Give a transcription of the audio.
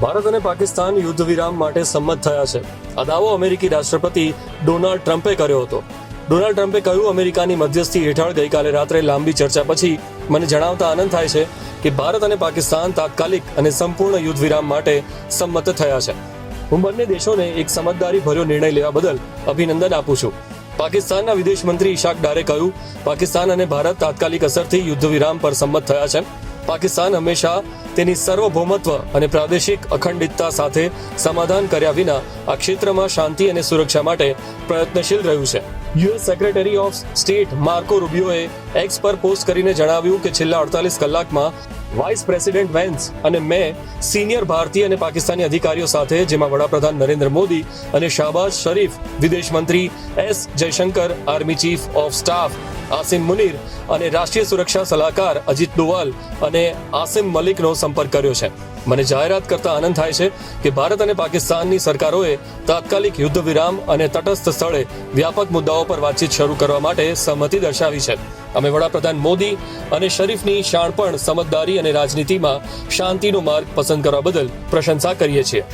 ભારત અને પાકિસ્તાન યુદ્ધ વિરામ માટે સંમત થયા છે. આ દાવો અમેરિકી રાષ્ટ્રપતિ ડોનાલ્ડ ટ્રમ્પે કર્યો હતો. ડોનાલ્ડ ટ્રમ્પે કહ્યું, અમેરિકાની મધ્યસ્થી હેઠળ ગઈકાલે રાત્રે લાંબી ચર્ચા પછી મને જણાવતા આનંદ થાય છે કે ભારત અને પાકિસ્તાન તાત્કાલિક અને સંપૂર્ણ યુદ્ધ વિરામ માટે સંમત થયા છે. હું બંને દેશોને એક સમજદારી ભર્યો નિર્ણય લેવા બદલ અભિનંદન આપું છું. પાકિસ્તાનના વિદેશ મંત્રી ઈશાક ડારે કહ્યું, પાકિસ્તાન અને ભારત તાત્કાલિક અસરથી યુદ્ધ વિરામ પર સંમત થયા છે. પાકિસ્તાન હંમેશા તેની સર્વભૌમત્વ અને પ્રાદેશિક અખંડિતતા સાથે સમાધાન કર્યા વિના આ ક્ષેત્રમાં શાંતિ અને સુરક્ષા માટે પ્રયત્નશીલ રહ્યું છે. US secretary of state Marco રૂબિયોએ X પર પોસ્ટ કરીને જણાવ્યું કે છેલ્લા અડતાલીસ કલાકમાં વાઇસ પ્રેસિડેન્ટ વેન્સ અને મેં સિનિયર ભારતીય અને પાકિસ્તાની અધિકારીઓ સાથે, જેમાં વડાપ્રધાન નરેન્દ્ર મોદી અને શાહબાઝ શરીફ વિદેશ મંત્રી S Jaishankar, army chief of staff Asim Munir અને રાષ્ટ્રીય સુરક્ષા સલાહકાર અજીત દોવાલ અને આસિમ મલિકનો સંપર્ક કર્યો છે. મને જાહેરાત કરતા આનંદ થાય છે કે ભારત અને પાકિસ્તાનની સરકારોએ તાત્કાલિક યુદ્ધ વિરામ અને તટસ્થ સ્થળે વ્યાપક મુદ્દાઓ પર વાતચીત શરૂ કરવા માટે સહમતિ દર્શાવી છે. અમે વડાપ્રધાન મોદી અને શરીફની શાણપણ સમજદારી અને રાજનીતિમાં શાંતિનો માર્ગ પસંદ કરવા બદલ પ્રશંસા કરીએ છીએ.